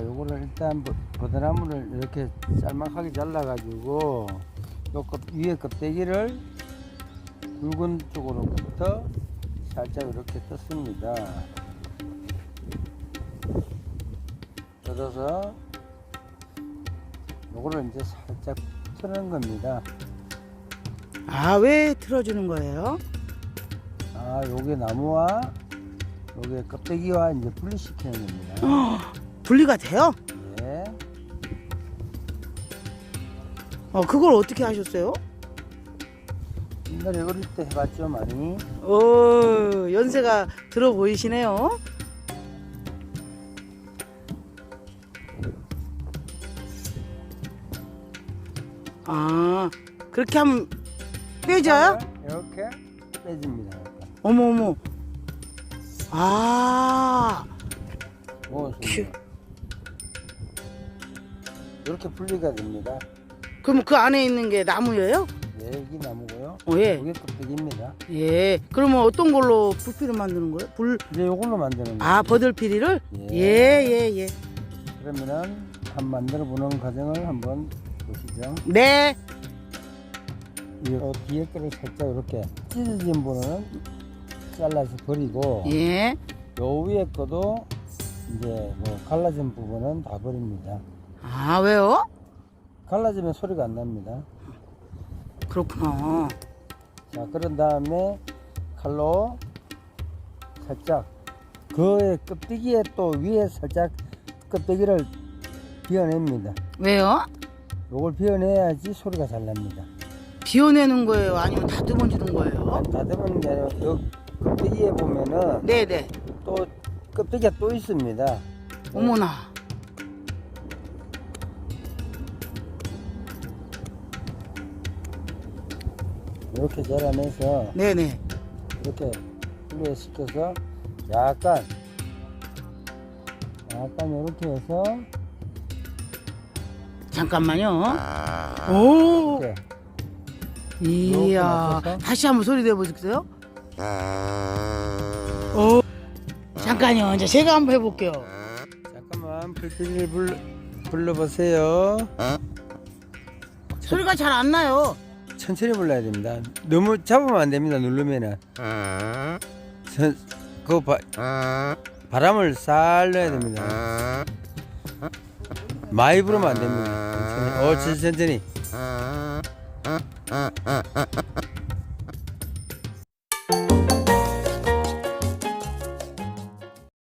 일단 버- 버드나무를 이렇게 짤막하게 잘라 가지고 요 껍, 위에 껍데기를 굵은 쪽으로부터 살짝 이렇게 떴습니다. 뜯어서 요거를 이제 살짝 틀는 겁니다. 아, 왜 틀어주는 거예요? 아, 요게 나무와 요게 껍데기와 이제 분리시키는 겁니다. 분리가 돼요? 예. 어, 그걸 어떻게 하셨어요? 옛날에 어릴 때 해봤죠, 많이. 오, 연세가 들어 보이시네요. 아, 그렇게 하면 빼져요? 이렇게 빼집니다. 어머, 어머. 아, 뭐, 큐. 이렇게 분리가 됩니다. 그럼 그 안에 있는 게 나무예요? 예, 이게 나무고요. 어, 예. 이게 껍데기입니다. 예. 그러면 어떤 걸로 불필을 만드는 거예요? 불, 이제 요걸로 만드는 거예요. 아, 버들피리를? 예. 예, 예, 예. 그러면은 한 만들어 보는 과정을 한번 보시죠. 네. 이 어, 뒤에 거를 살짝 이렇게 찢어진 부분은 잘라서 버리고 예. 요 위에 거도 이제 뭐 갈라진 부분은 다 버립니다. 아, 왜요? 갈라지면 소리가 안 납니다. 그렇구나. 자, 그런 다음에 칼로 살짝 그의 껍데기에 또 위에 살짝 껍데기를 비워냅니다. 왜요? 요걸 비워내야지 소리가 잘 납니다. 비워내는 거예요? 아니면 다듬어 주는 거예요? 다듬은 게 아니라 요 껍데기에 보면은 네네. 또 껍데기가 또 있습니다. 어머나. 이렇게 잘라내서 네네. 이렇게 분리시켜서 약간 약간 이렇게 해서 잠깐만요. 오. 이렇게 이야. 맞춰서? 다시 한번 소리 내보세요. 오. 잠깐요. 이제 제가 한번 해볼게요. 잠깐만 불빛을 불러, 불러보세요. 소리가 잘 안 나요. 천천히 불러야 됩니다. 너무 잡으면 안 됩니다. 누르면은. 천, 그 바, 바람을 살 넣어야 됩니다. 많이 부르면 안 됩니다. 천천히. 어. 천천히.